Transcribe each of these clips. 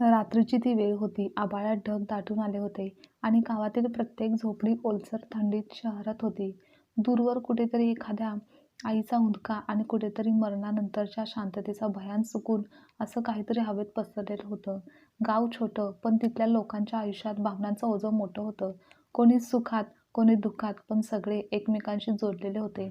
रात्रीची ती वेळ होती. आभाळात ढग दाटून आले होते आणि गावातील प्रत्येक झोपडी ओलसर थंडीत शहरात होती. दूरवर कुठेतरी एखाद्या आईचा हुंदका आणि कुठेतरी मरणानंतरच्या शांततेचा भयान सुकून असं काहीतरी हवेत पसरलेलं होतं. गाव छोटं, पण तिथल्या लोकांच्या आयुष्यात भावनांचं ओझं मोठं होतं. कोणी सुखात, कोणी दुःखात, पण सगळे एकमेकांशी जोडलेले होते.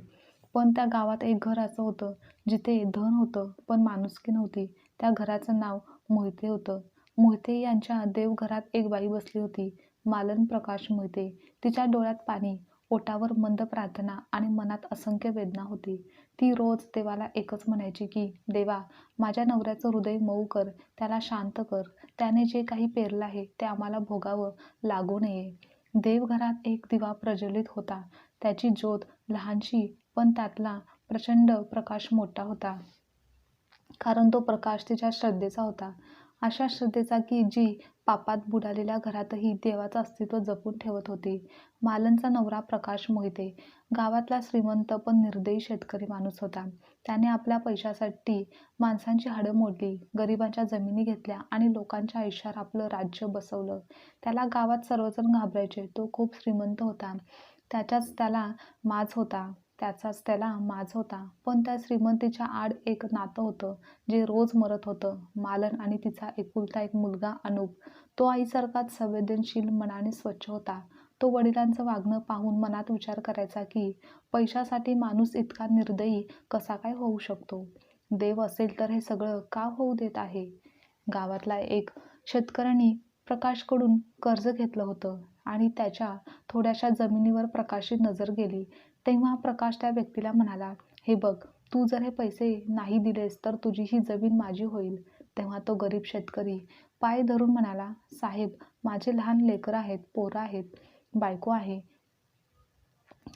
पण त्या गावात एक घर असं होतं, जिथे धन होतं, पण माणुसकी नव्हती. त्या घराचं नाव मोहिते होतं. मोहिते यांच्या देवघरात एक बाई बसली होती, मालन प्रकाश मोहिते. तिच्या डोळ्यात पाणी, ओटावर मंद प्रार्थना आणि मनात असंख्य वेदना होती. ती रोज देवाला एकच म्हणायची की, देवा, माझ्या नवऱ्याचं हृदय मऊ कर, त्याला शांत कर. त्याने जे काही पेरलं आहे, ते आम्हाला भोगावं लागू नये. देवघरात एक दिवा प्रज्वलित होता. त्याची ज्योत लहानशी, पण त्यातला प्रचंड प्रकाश मोठा होता. कारण तो प्रकाश तिच्या श्रद्धेचा होता. अशा श्रद्धेचा की जी पापात बुडालेल्या घरातही देवाचं अस्तित्व जपून ठेवत होती. मालनचा नवरा प्रकाश मोहिते गावातला श्रीमंत पण निर्दयी शेतकरी माणूस होता. त्याने आपल्या पैशासाठी माणसांची हाडं मोडली, गरिबांच्या जमिनी घेतल्या आणि लोकांच्या आयुष्यावर आपलं राज्य बसवलं. त्याला गावात सर्वजण घाबरायचे. तो खूप श्रीमंत होता. त्याच्याच त्याला माज होता. त्याचाच त्याला माज होता. पण त्या श्रीमंतीच्या आड एक नातं होतं, जे रोज मरत होतं. मालन आणि तिचा एकुलता एक मुलगा अनुप. तो आईसारखाच संवेदनशील, मनाने स्वच्छ होता. तो वडिलांचं वागणं पाहून मनात विचार करायचा की, पैशासाठी माणूस इतका निर्दयी कसा काय होऊ शकतो? देव असेल तर हे सगळं का होऊ देत आहे? गावातला एक शेतकऱ्यांनी प्रकाशकडून कर्ज घेतलं होतं आणि त्याच्या थोड्याशा जमिनीवर प्रकाशची नजर गेली. तेव्हा प्रकाश त्या व्यक्तीला म्हणाला, हे बघ, तू जर हे पैसे नाही दिलेस तर तुझी ही जमीन माझी होईल. तेव्हा तो गरीब शेतकरी पाय धरून म्हणाला, साहेब, माझे लहान लेकर आहेत, पोरं आहेत, बायको आहे.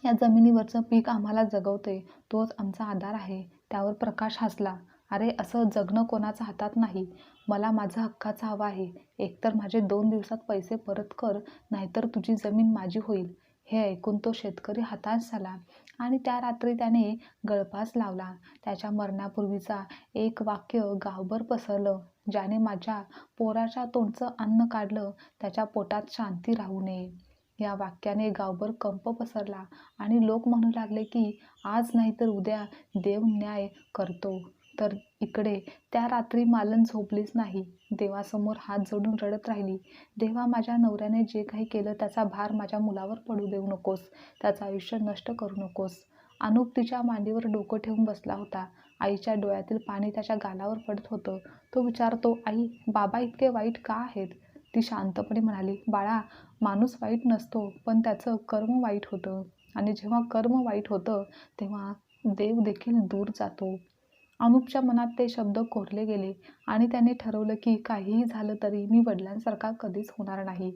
या जमिनीवरचं पीक आम्हाला जगवते तोच आमचा आधार आहे. त्यावर प्रकाश हसला, अरे, असं जगणं कोणाच्या हातात नाही. मला माझं हक्काचा हवं आहे. एकतर माझे दोन दिवसात पैसे परत कर, नाहीतर तुझी जमीन माझी होईल. हे ऐकून तो शेतकरी हताश झाला आणि त्या रात्री त्याने गळफास लावला. त्याच्या मरण्यापूर्वीचा एक वाक्य गावभर पसरलं, ज्याने माझ्या पोराच्या तोंडचं अन्न काढलं, त्याच्या पोटात शांती राहू नये. या वाक्याने गावभर कंप पसरला आणि लोक म्हणू लागले की, आज नाहीतर उद्या देव न्याय करतो. तर इकडे त्या रात्री मालन झोपलीच नाही. देवासमोर हात जोडून रडत राहिली, देवा, माझ्या नवऱ्याने जे काही केलं त्याचा भार माझ्या मुलावर पडू देऊ नकोस. त्याचं आयुष्य नष्ट करू नकोस. अनुप तिच्या मांडीवर डोकं ठेवून बसला होता. आईच्या डोळ्यातील पाणी त्याच्या गालावर पडत होतं. तो विचारतो, आई, बाबा इतके वाईट का आहेत? ती शांतपणे म्हणाली, बाळा, माणूस वाईट नसतो, पण त्याचं कर्म वाईट होतं आणि जेव्हा कर्म वाईट होतं, तेव्हा देव देखील दूर जातो. अनुपच्या मनात ते शब्द कोरले गेले आणि त्याने ठरवलं की, काहीही झालं तरी मी वडिलांसारखा कधीच होणार नाही.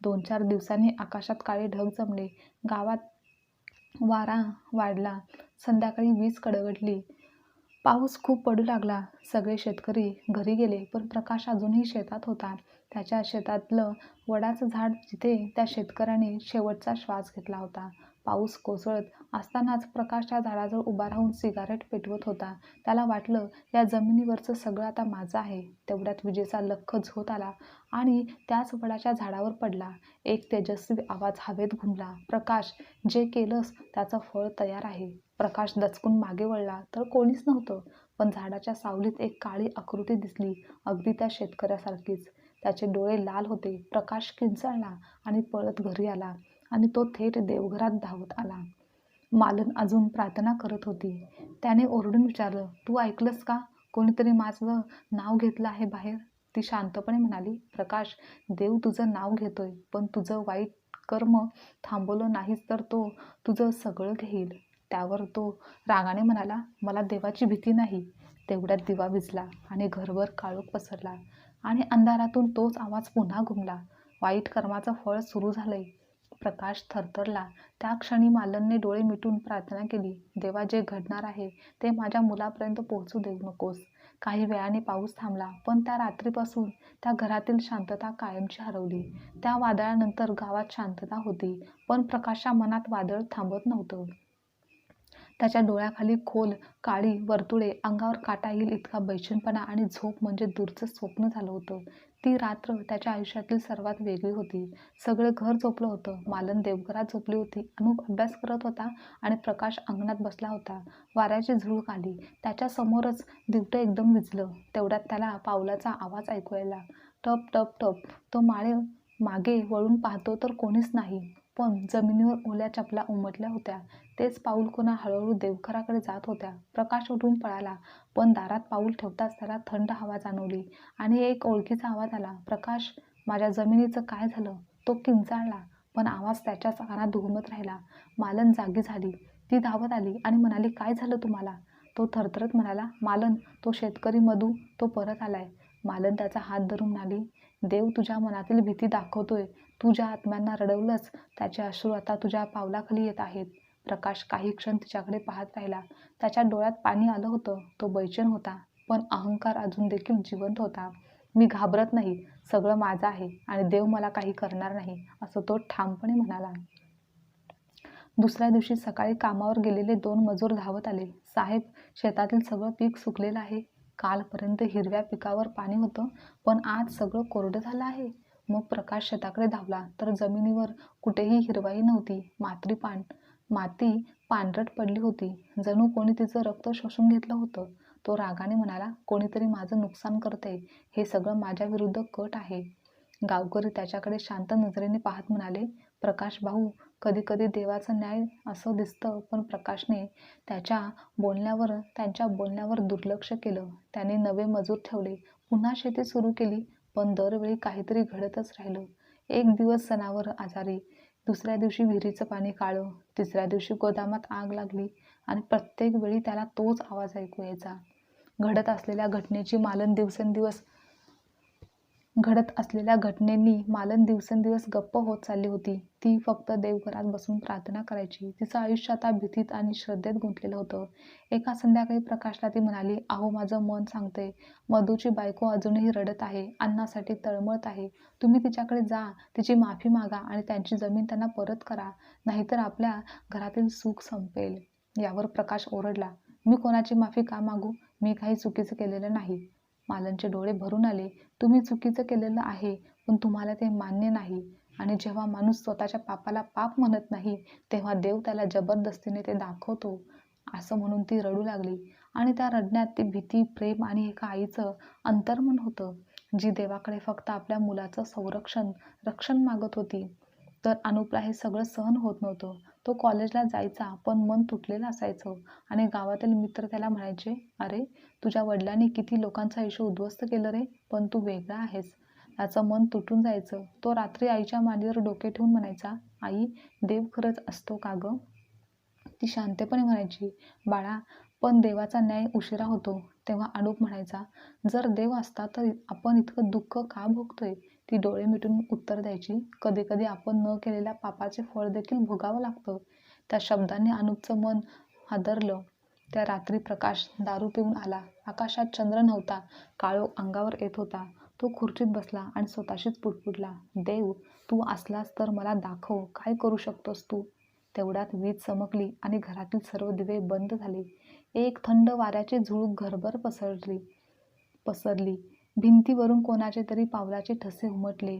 दोन-चार दिवसांनी आकाशात काळे ढग जमले. गावात वारा वाढला. संध्याकाळी वीज कडगडली पाऊस खूप पडू लागला. सगळे शेतकरी घरी गेले, पण प्रकाश अजूनही शेतात होता. त्याच्या शेतातलं वडाचं झाड जिथे त्या शेतकऱ्याने शेवटचा श्वास घेतला होता. पाऊस कोसळत असतानाच प्रकाश त्या झाडाजवळ उभा राहून सिगारेट पेटवत होता. त्याला वाटलं, या जमिनीवरचं सगळं आता माझं आहे. तेवढ्यात विजेचा लख्ख झोत आला आणि त्याच वडाच्या झाडावर पडला. एक तेजस्वी आवाज हवेत घुमला, प्रकाश, जे केलंस त्याचं फळ तयार आहे. प्रकाश दचकून मागे वळला तर कोणीच नव्हतं. पण झाडाच्या सावलीत एक काळी आकृती दिसली, अगदी त्या शेतकऱ्यासारखीच. त्याचे डोळे लाल होते. प्रकाश किंचाळला आणि पळत घरी आला आणि तो थेट देवघरात धावत आला. मालन अजून प्रार्थना करत होती. त्याने ओरडून विचारलं, तू ऐकलंस का? कोणीतरी माझं नाव घेतलं आहे बाहेर. ती शांतपणे म्हणाली, प्रकाश, देव तुझं नाव घेतोय, पण तुझं वाईट कर्म थांबवलं नाहीस तर तो तुझं सगळं घेईल. त्यावर तो रागाने म्हणाला, मला देवाची भीती नाही. तेवढ्यात दिवा विजला आणि घरभर काळोख पसरला आणि अंधारातून तोच आवाज पुन्हा घुमला, वाईट कर्माचं फळ सुरू झालंय. प्रकाश थरथरला. त्या क्षणी मालनने डोळे मिटून प्रार्थना केली, देवा, जे घडणार आहे ते माझ्या मुलापर्यंत पोहोचू देऊ नकोस. काही वेळाने पाऊस थांबला, पण त्या रात्रीपासून त्या घरातील शांतता कायमची हरवली. त्या वादळानंतर गावात शांतता होती, पण प्रकाशच्या मनात वादळ थांबत नव्हतं. त्याच्या डोळ्याखाली खोल काळी वर्तुळे अंगावर काटा येईल इतका बैचनपणा आणि झोप म्हणजे दूरचं स्वप्न झालं होतं. ती रात्र त्याच्या आयुष्यातील सर्वात वेगळी होती. सगळं घर झोपलं होतं. मालन देवघरात झोपली होती. अनुप अभ्यास करत होता आणि प्रकाश अंगणात बसला होता. वाऱ्याची झुळूक आली. त्याच्यासमोरच दिवटं एकदम विजलं. तेवढ्यात त्याला पावलाचा आवाज ऐकू यायला. टप टप टप. तो माळे मागे वळून पाहतो तर कोणीच नाही. पण जमिनीवर ओल्या चपला उमटल्या होत्या. तेच पाऊल कोणा हळूहळू देवघराकडे जात होत्या. प्रकाश उठून पळाला पण दारात पाऊल ठेवताच त्याला थंड हवा जाणवली आणि एक ओळखीचा आवाज आला प्रकाश माझ्या जमिनीचं काय झालं? तो किंचाळला पण आवाज त्याच्याच कानात घुमत राहिला. मालन जागी झाली. ती धावत आली आणि म्हणाली काय झालं तुम्हाला? तो थरथरत म्हणाला मालन तो शेतकरी मधू तो परत आलाय. मालन त्याचा हात धरून म्हणाली देव तुझ्या मनातील भीती दाखवतोय. तू ज्या आत्म्यांना रडवलंच. त्याचे अश्रू आता तुझ्या पावलाखाली येत आहेत. प्रकाश काही क्षण तिच्याकडे पाहत राहिला. त्याच्या डोळ्यात पाणी आलं होतं. तो बैचेन होता. पण अहंकार अजून देखील जिवंत होता. मी घाबरत नाही. सगळं माझं आहे आणि देव मला काही करणार नाही असं तो ठामपणे म्हणाला. दुसऱ्या दिवशी सकाळी कामावर गेलेले दोन मजूर धावत आले. साहेब शेतातील सगळं पीक सुकलेलं आहे. कालपर्यंत हिरव्या पिकावर पाणी होतं पण आज सगळं कोरडं झालं आहे. मग प्रकाश शेताकडे धावला. तर जमिनीवर कुठेही हिरवाई नव्हती. मात्री पान माती पांढरट पडली होती. जणू कोणी तिचं रक्त शोषून घेतलं होतं. तो रागाने म्हणाला कोणीतरी माझं नुकसान करते हे सगळं माझ्या विरुद्ध कट आहे. गावकरी त्याच्याकडे शांत नजरेने पाहत म्हणाले प्रकाश भाऊ कधी कधी देवाचा न्याय असं दिसतं पण प्रकाशने त्याच्या बोलण्यावर त्यांच्या बोलण्यावर दुर्लक्ष केलं. त्याने नवे मजूर ठेवले. पुन्हा शेती सुरू केली. पण दरवेळी काहीतरी घडतच राहिलं. एक दिवस सणावर आजारी दुसऱ्या दिवशी विहिरीचं पाणी काळं तिसऱ्या दिवशी गोदामात आग लागली आणि प्रत्येक वेळी त्याला तोच आवाज ऐकू यायचा. घडत असलेल्या घटनेची मालन दिवसेंदिवस घडत असलेल्या घटनेनी मालन दिवसेंदिवस गप्प होत चालली होती. ती फक्त देवघरात बसून प्रार्थना करायची. तिचं आयुष्य आता भीतीत आणि श्रद्धेत गुंतलेलं होतं. एका संध्याकाळी प्रकाशला ती म्हणाली अहो माझं मन सांगते मधूची बायको अजूनही रडत आहे. अन्नासाठी तळमळत आहे. तुम्ही तिच्याकडे जा. तिची माफी मागा आणि त्यांची जमीन त्यांना परत करा. नाहीतर आपल्या घरातील सुख संपेल. यावर प्रकाश ओरडला मी कोणाची माफी का मागू? मी काही चुकीचं केलेलं नाही. मालनचे डोळे भरून आले. तुम्ही चुकीचं केलेलं आहे पण तुम्हाला ते मान्य नाही. आणि जेव्हा माणूस स्वतःच्या पापाला पाप म्हणत नाही तेव्हा देव त्याला जबरदस्तीने ते दाखवतो असं म्हणून ती रडू लागली. आणि त्या रडण्यात ती भीती प्रेम आणि एका आईचं अंतर्मन होतं जी देवाकडे फक्त आपल्या मुलाचं संरक्षण रक्षण मागत होती. तर अनुपला हे सगळं सहन होत नव्हतं. तो कॉलेजला जायचा पण मन तुटलेलं असायचं आणि गावातील मित्र त्याला म्हणायचे अरे तुझ्या वडिलांनी किती लोकांचं आयुष्य उद्ध्वस्त केलं रे पण तू वेगळा आहेस. त्याचं मन तुटून जायचं. तो रात्री आईच्या मांडीवर डोके ठेवून म्हणायचा आई देव खरंच असतो का गं? ती शांतपणे म्हणायची बाळा पण देवाचा न्याय उशिरा होतो. तेव्हा अनुप म्हणायचा जर देव असता तर आपण इतकं दुःख का भोगतोय? ती डोळे मिटून उत्तर द्यायची. कधी कधी आपण न केलेल्या पापाचे फळ देखील भोगावं लागतं. त्या शब्दांनी अनुपचं मन हादरलं. त्या रात्री प्रकाश दारू पिऊन आला. आकाशात चंद्र नव्हता. काळो अंगावर येत होता. तो खुर्चीत बसला आणि स्वतःशीच पुटपुटला देव तू असलास तर मला दाखव. काय करू शकतोस तू? तेवढ्यात वीज चमकली आणि घरातील सर्व दिवे बंद झाले. एक थंड वाऱ्याची झुळूक घरभर पसरली पसरली. भिंतीवरून कोणाचे तरी पावलाचे ठसे उमटले.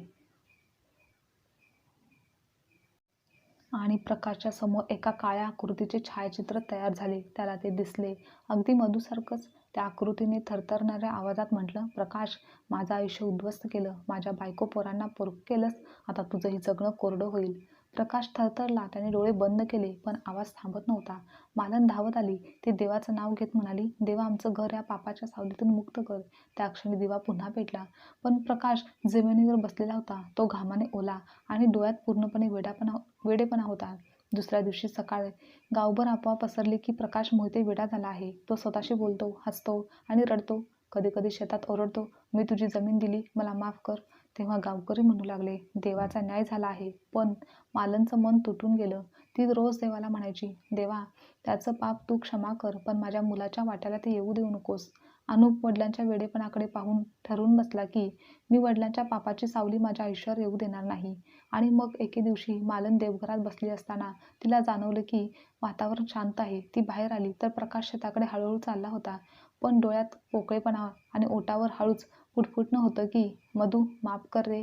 आणि प्रकाशच्या समोर एका काळ्या आकृतीचे छायाचित्र तयार झाले. त्याला ते दिसले. अगदी मधूसारखंच त्या आकृतीने थरथरणाऱ्या आवाजात म्हटलं प्रकाश माझं आयुष्य उद्ध्वस्त केलं. माझ्या बायको पोरांना पोरक केलंस. आता तुझंही जगणं कोरडं होईल. प्रकाश थरथरला त्याने डोळे बंद केले पण आवाज थांबत नव्हता. मालन धावत आली ते देवाचं नाव घेत म्हणाली देवा आमचं घर या पापाच्या सावलीतून मुक्त कर. त्या क्षणी दिवा पुन्हा पेटला पण प्रकाश जमिनीवर बसलेला होता तो घामाने ओला आणि डोळ्यात पूर्णपणे वेडापणा वेडेपणा होता. दुसऱ्या दिवशी सकाळ गावभर आपोआप पसरले की प्रकाश मोहिते वेडा झाला आहे. तो स्वतःशी बोलतो हसतो आणि रडतो. कधी कधी शेतात ओरडतो मी तुझी जमीन दिली मला माफ कर. तेव्हा गावकरी म्हणू लागले देवाचा न्याय झाला आहे. पण मालनचं मन तुटून गेलं. ती रोज देवाला म्हणायची देवा त्याचं पाप तू क्षमा कर पण माझ्या मुलाच्या वाट्याला ते येऊ देऊ नकोस. अनुप वडिलांच्या वेडेपणाकडे पाहून ठरवून बसला की मी वडिलांच्या पापाची सावली माझ्या आयुष्यावर येऊ देणार नाही. आणि मग एके दिवशी मालन देवघरात बसली असताना तिला जाणवलं की वातावरण शांत आहे. ती बाहेर आली तर प्रकाश शेताकडे हळूहळू चालला होता. पण डोळ्यात पोकळेपणा आणि ओटावर हळूच फुटफुटणं होतं की मधू माफ कर रे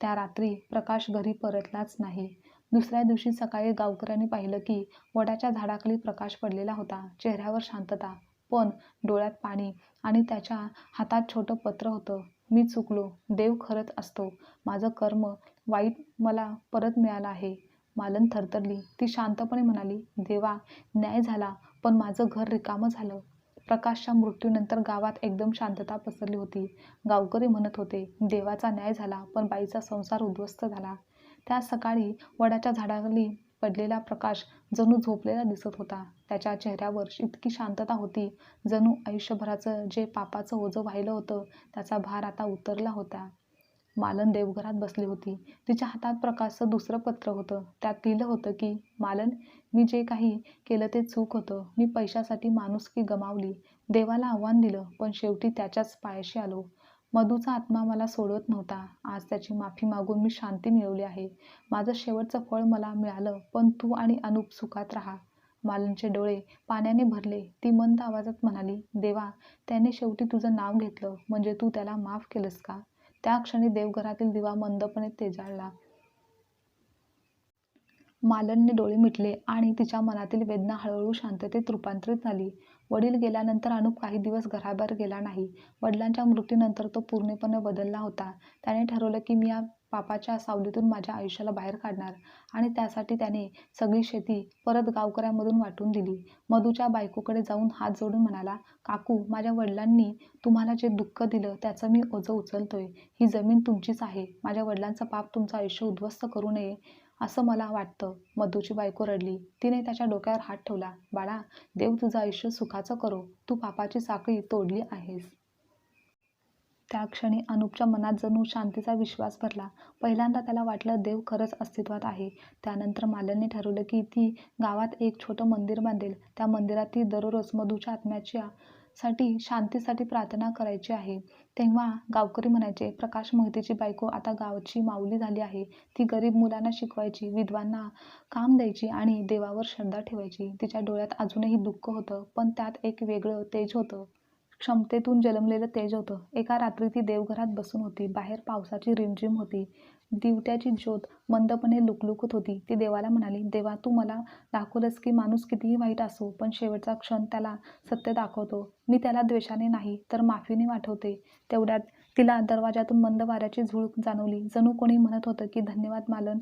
त्या रात्री प्रकाश घरी परतलाच नाही. दुसऱ्या दिवशी सकाळी गावकऱ्यांनी पाहिलं की वडाच्या झाडाखाली प्रकाश पडलेला होता चेहऱ्यावर शांतता. पण डोळ्यात पाणी आणि त्याच्या हातात छोटं पत्र होतं. मी चुकलो देव खरंच असतो. माझं कर्म वाईट मला परत मिळालं आहे. मालन थरथरली. ती शांतपणे म्हणाली देवा न्याय झाला पण माझं घर रिकामं झालं. प्रकाशच्या मृत्यूनंतर गावात एकदम शांतता पसरली होती. गावकरी म्हणत होते देवाचा न्याय झाला पण बाईचा संसार उद्ध्वस्त झाला त्या सकाळी वडाच्या झाडाखाली पडलेला प्रकाश जणू झोपलेला दिसत होता. त्याच्या चेहऱ्यावर इतकी शांतता होती. जणू आयुष्यभराचं जे पापाचं ओझं वाहिलं होतं त्याचा भार आता उतरला होता. मालन देवघरात बसली होती. तिच्या हातात प्रकाशचं दुसरं पत्र होतं. त्यात लिहिलं होतं की मालन मी जे काही केलं ते चूक होतं. मी पैशासाठी माणुसकी गमावली. देवाला आव्हान दिलं पण शेवटी त्याच्याच पायाशी आलो. मधूचा आत्मा मला सोडवत नव्हता. आज त्याची माफी मागून मी शांती मिळवली आहे. माझं शेवटचं फळ मला मिळालं पण तू आणि अनुप सुखात राहा. मालनचे डोळे पाण्याने भरले. ती मंद आवाजात म्हणाली देवा त्याने शेवटी तुझं नाव घेतलं. म्हणजे तू त्याला माफ केलंस का? त्या क्षणी देवघरातील दिवा मंदपणे तेजाळला. मालनने डोळे मिटले आणि तिच्या मनातील वेदना हळूहळू शांततेत रूपांतरित झाली. वडील गेल्यानंतर अनुप काही दिवस घराबाहेर गेला नाही. वडिलांच्या मृत्यूनंतर तो पूर्णपणे बदलला होता. त्याने ठरवलं की मी या पापाच्या सावलीतून माझ्या आयुष्याला बाहेर काढणार आणि त्यासाठी त्याने सगळी शेती परत गावकऱ्यांमधून वाटून दिली. मधूच्या बायकोकडे जाऊन हात जोडून म्हणाला काकू माझ्या वडिलांनी तुम्हाला जे दुःख दिलं त्याचं मी ओझं उचलतोय. ही जमीन तुमचीच आहे. माझ्या वडिलांचं पाप तुमचं आयुष्य उद्ध्वस्त करू नये. असं मला वाटतं. मधूची बायको रडली. तिने त्याच्या डोक्यावर हात ठेवला बाळा देव तुझं आयुष्य सुखाचं करो. तू पापाची साखळी तोडली आहेस. त्या क्षणी अनुपच्या मनात जणू शांतीचा विश्वास भरला. पहिल्यांदा त्याला वाटलं देव खरंच अस्तित्वात आहे. त्यानंतर मालनने ठरवलं की ती गावात एक छोटं मंदिर बांधेल. त्या मंदिरात ती दररोज मधूच्या आत्म्याच्या साठी शांतीसाठी प्रार्थना करायची आहे. तेव्हा गावकरी म्हणायचे प्रकाश मोहितेची बायको आता गावाची माऊली झाली आहे. ती गरीब मुलांना शिकवायची विधवांना काम द्यायची आणि देवावर श्रद्धा ठेवायची. तिच्या डोळ्यात अजूनही दुःख होतं पण त्यात एक वेगळं तेज होतं. क्षमतेतून जन्मलेलं तेज होतं. एका रात्री ती देवघरात बसून होती. बाहेर पावसाची रिमझिम होती. दिवट्याची ज्योत मंदपणे लुकलुकत होती. ती देवाला म्हणाली देवा तू मला दाखवलंस की माणूस कितीही वाईट असो पण शेवटचा क्षण त्याला सत्य दाखवतो. मी त्याला द्वेषाने नाही तर माफीने वाटवते तेवढ्यात तिला दरवाजातून मंद वाऱ्याची झुळूक जाणवली. जणू कोणी म्हणत होतं की धन्यवाद मालन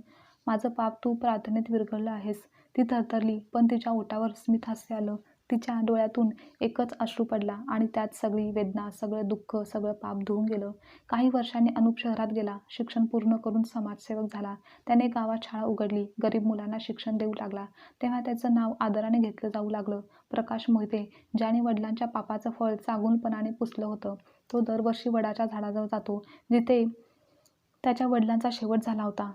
माझं पाप तू प्रार्थनेत विरघळलं आहेस ती थरथरली पण तिच्या ओठावर स्मित हास्य आलं. तिच्या डोळ्यातून एकच अश्रू पडला आणि त्यात सगळी वेदना सगळं दुःख सगळं पाप धुवून गेलं. काही वर्षांनी अनुप शहरात गेला. शिक्षण पूर्ण करून समाजसेवक झाला. त्याने गावात शाळा उघडली. गरीब मुलांना शिक्षण देऊ लागला. तेव्हा त्याचं नाव आदराने घेतलं जाऊ लागलं. प्रकाश मोहिते ज्याने वडिलांच्या पापाचं फळ चागूनपणाने पुसलं होतं तो दरवर्षी वडाच्या झाडाजवळ जातो. जिथे त्याच्या वडिलांचा शेवट झाला होता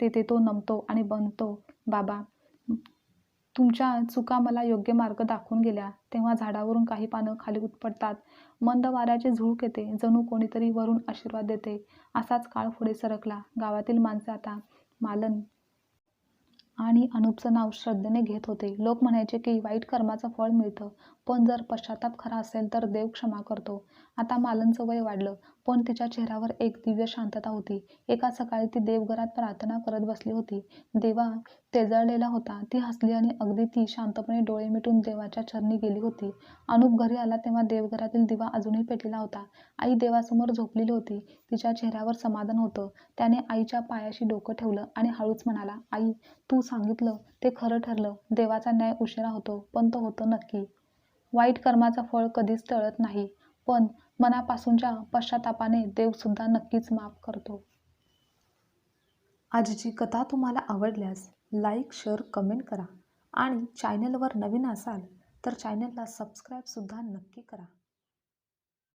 तेथे तो नमतो आणि बनतो. बाबा तुमच्या चुका मला योग्य मार्ग दाखवून गेल्या. तेव्हा झाडावरून काही पानं खाली उत्पडतात. मंद वाऱ्याची झुळूक येते. जणू कोणीतरी वरून आशीर्वाद देते. असाच काळ पुढे सरकला. गावातील माणसे आता मालन आणि अनुपचं नाव श्रद्धेने घेत होते. लोक म्हणायचे की वाईट कर्माचं फळ मिळतं. पण जर पश्चाताप खरा असेल तर देव क्षमा करतो. आता मालनचं वय वाढलं पण तिच्या चेहऱ्यावर एक दिव्य शांतता होती. एका सकाळी ती देवघरात प्रार्थना करत बसली होती. देवा तेजळलेला होता. ती हसली आणि अगदी ती शांतपणे डोळे मिटून देवाच्या चरणी गेली होती. अनुप घरी आला तेव्हा देवघरातील दिवा अजूनही पेटलेला होता. आई देवासमोर झोपलेली होती. तिच्या चेहऱ्यावर समाधान होतं. त्याने आईच्या पायाशी डोकं ठेवलं आणि हळूच म्हणाला आई तू सांगितलं ते खरं ठरलं. देवाचा न्याय उशिरा होतो पण तो होतो नक्की. वाईट कर्माचं फळ कधीच टळत नाही पण मनापासूनच्या पश्चातापाने देवसुद्धा नक्कीच माफ करतो. आजची कथा तुम्हाला आवडल्यास लाईक शेअर कमेंट करा. आणि चॅनलवर नवीन असाल तर चॅनलला सबस्क्राईबसुद्धा नक्की करा.